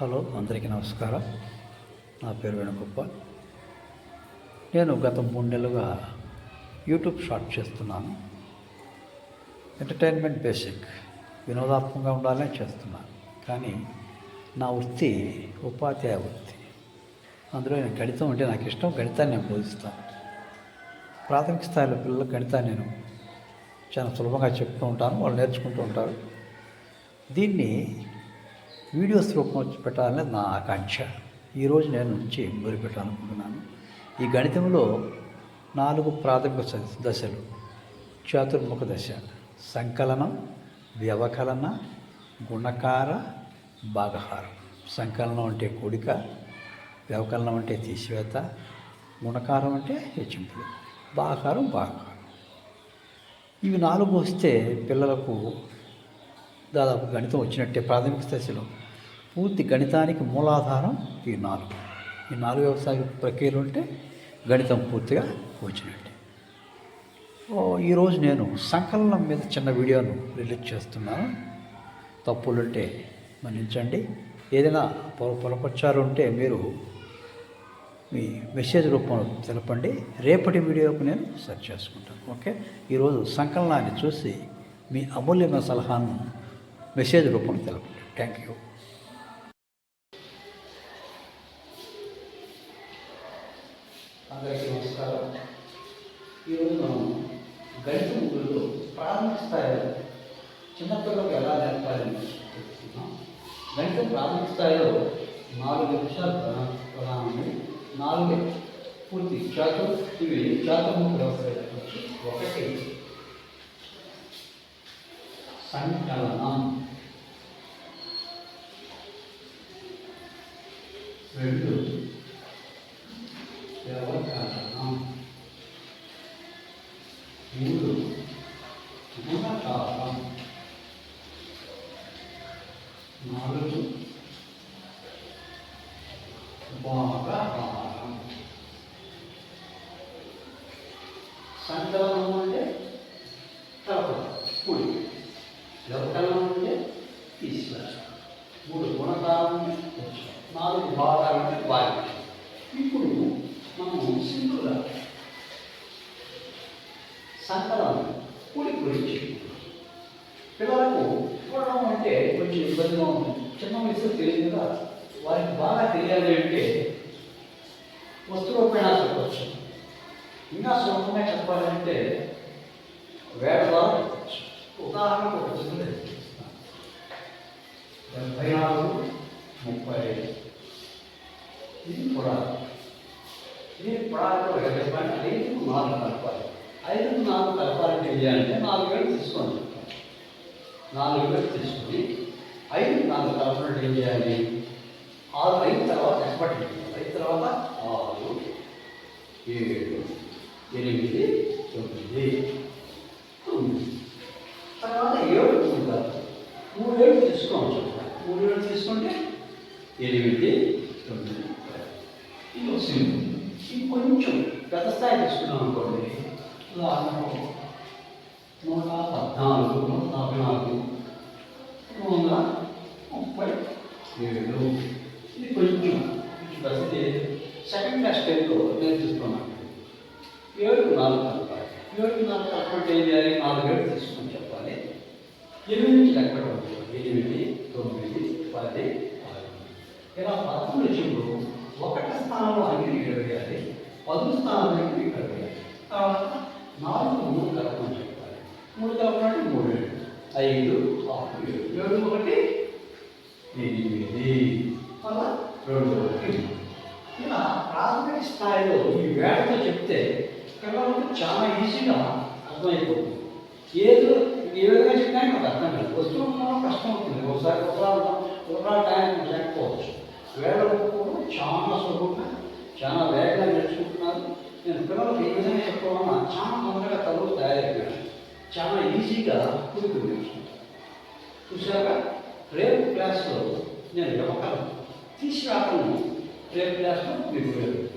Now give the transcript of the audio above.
Hello అందరికీ నమస్కారం. నా పేరు వేణుగొప్ప. నేను గత మూడు నెలలుగా యూట్యూబ్ షార్ట్ చేస్తున్నాను. ఎంటర్టైన్మెంట్ బేసిక్ వినోదాత్మకంగా ఉండాలని చేస్తున్నాను. కానీ నా వృత్తి ఉపాధ్యాయ వృత్తి. అందులో నేను గణితం అంటే నాకు ఇష్టం గణితాన్ని నేను బోధిస్తాను. ప్రాథమిక స్థాయిలో పిల్లలకు గణితాన్ని నేను చాలా సులభంగా చెప్తూ ఉంటాను వాళ్ళు నేర్చుకుంటూ ఉంటారు. దీన్ని వీడియోస్ రూపంలో పెట్టాలనేది నా ఆకాంక్ష. ఈరోజు నేను నుంచి మొదలు పెట్టాలనుకుంటున్నాను. ఈ గణితంలో నాలుగు ప్రాథమిక దశలు. చతుర్ముఖ దశ. సంకలనం వ్యవకలన గుణకార భాగహారం. సంకలనం అంటే కూడిక వ్యవకలనం అంటే తీసివేత గుణకారం అంటే హెచ్చింపులు భాగహారం భాగహారం. ఇవి నాలుగు వస్తే పిల్లలకు దాదాపు గణితం వచ్చినట్టే ప్రాథమిక దశలో. పూర్తి గణితానికి మూలాధారం ఈ నాలుగు. ఈ నాలుగు వ్యవసాయ ప్రక్రియలు ఉంటే గణితం పూర్తిగా వచ్చినట్టు ఈరోజు నేను సంకలనం మీద చిన్న వీడియోను రిలీజ్ చేస్తున్నాను. తప్పులుంటే మన్నించండి. ఏదైనా పొర పొరపచ్చారు ఉంటే మీరు మీ మెసేజ్ రూపంలో తెలపండి. రేపటి వీడియోకు నేను సెర్చ్ చేసుకుంటాను. ఓకే? ఈరోజు సంకలనాన్ని చూసి మీ అమూల్యమైన సలహాను మెసేజ్ రూపంలో తెలపండి. Thank you. అందరికీ నమస్కారం. ఈరోజు మనం గణిత గురిలో ప్రాథమిక స్థాయిలో చిన్నపిల్లలకు ఎలా నేర్పాలని తెలుసుకుందాం. గణిత ప్రాథమిక స్థాయిలో నాలుగు నిమిషాలు ప్రధాన ప్రధానమని నాలుగు పూర్తి చాతు ఇవి చాతుర్ముఖ వ్యవస్థ ఒకటి. సంకలనం. రెండు సంకలనం అంటే కలపడం కూడి వ్యవకలనం అంటే తీసివేయడం మూడు గుణకారం అంటే కూర్చోవడం. నాలుగు భాగాలు అంటే వాయించడం ఇప్పుడు మనము సింపుల్గా సంకలనం కూడి గురించి పిల్లలకు చూడడం అంటే కొంచెం ఇబ్బందిగా ఉంటుంది చిన్న వయసులో తెలియదు కదా వారికి బాగా తెలియాలి అంటే వస్తురూపేణ చెప్పవచ్చు ఇంకా సులభంగా చెప్పాలంటే వేడ ద్వారా ఉదాహరణకు ఒక చిన్న డెబ్బై నాలుగు ముప్పై ఐదు. ఇది పురాణం. ఇది పురాణంలో చెప్పాలి. ఐదు నాలుగు కలపాలి. ఐదు నాలుగు కలపాలంటే ఏం చేయాలంటే నాలుగు వేలు తీసుకోండి. నాలుగు వేలు తీసుకొని ఐదు నాలుగు కలపాలంటే ఏం చేయాలి? ఆరు ఐదు తర్వాత ఎప్పటి? ఐదు తర్వాత ఆరు ఏడు. ఎనిమిది తొమ్మిది తర్వాత ఏడు ఉంటారు మూడేళ్ళు తీసుకోవచ్చు మూడేళ్ళు తీసుకుంటే ఎనిమిది తొమ్మిది. ఇది ఒక సింపుల్. ఇది కొంచెం పెద్ద స్థాయి తీసుకున్నాం అనుకోండి. ఉదాహరణకు నూట పద్నాలుగు నూట నలభై నాలుగు మూడు వందల ముప్పై ఏడు ఇది కొంచెం కొంచెం పెద్దది సెకండ్ క్లాస్ టైంలో నేర్పిస్తున్నాను ఏడు నాలుగు కలపాలి ఏడు నాలుగు కలపంటే ఏం చేయాలి? నాలుగు ఏడు తీసుకొని చెప్పాలి. ఎనిమిది నుంచి లెక్క ఎనిమిది తొమ్మిది పది ఇలా పదకొండు వచ్చినప్పుడు ఒకటి స్థానంలో అన్ని ఇక్కడ వేయాలి పది స్థానంలో ఇక్కడ వేయాలి. తర్వాత నాలుగు మూడు కలపని చెప్పాలి. మూడు కలపమంటే మూడు ఏడు ఐదు ఆరు ఏడు. ఏడు ఒకటి ఎనిమిది. అలా రెండు ఒకటి. ఇలా ప్రాథమిక స్థాయిలో ఈ వేడతో చెప్తే పిల్లలకు చాలా ఈజీగా అర్థమైపోతుంది. ఏదో ఏ విధంగా చెప్పినా నాకు అర్థం కాదు. వస్తువు ఉండడం కష్టం అవుతుంది. ఒకసారి ఒకసారి ఒకసారి టైం లేకపోవచ్చు. వేడలో కూడా చాలా సులభంగా చాలా వేగంగా నేర్చుకుంటున్నారు. నేను పిల్లలకు ఏ విధంగా చెప్పాలన్నా చాలా తొందరగా తలుపు తయారైపోయాను చాలా ఈజీగా కుదురు నేర్చుకుంటాను చూసాక రేపు క్లాస్లో నేను వ్యవహారం తీసిరాకను రేపు క్లాస్లో మీకు వివరిస్తాను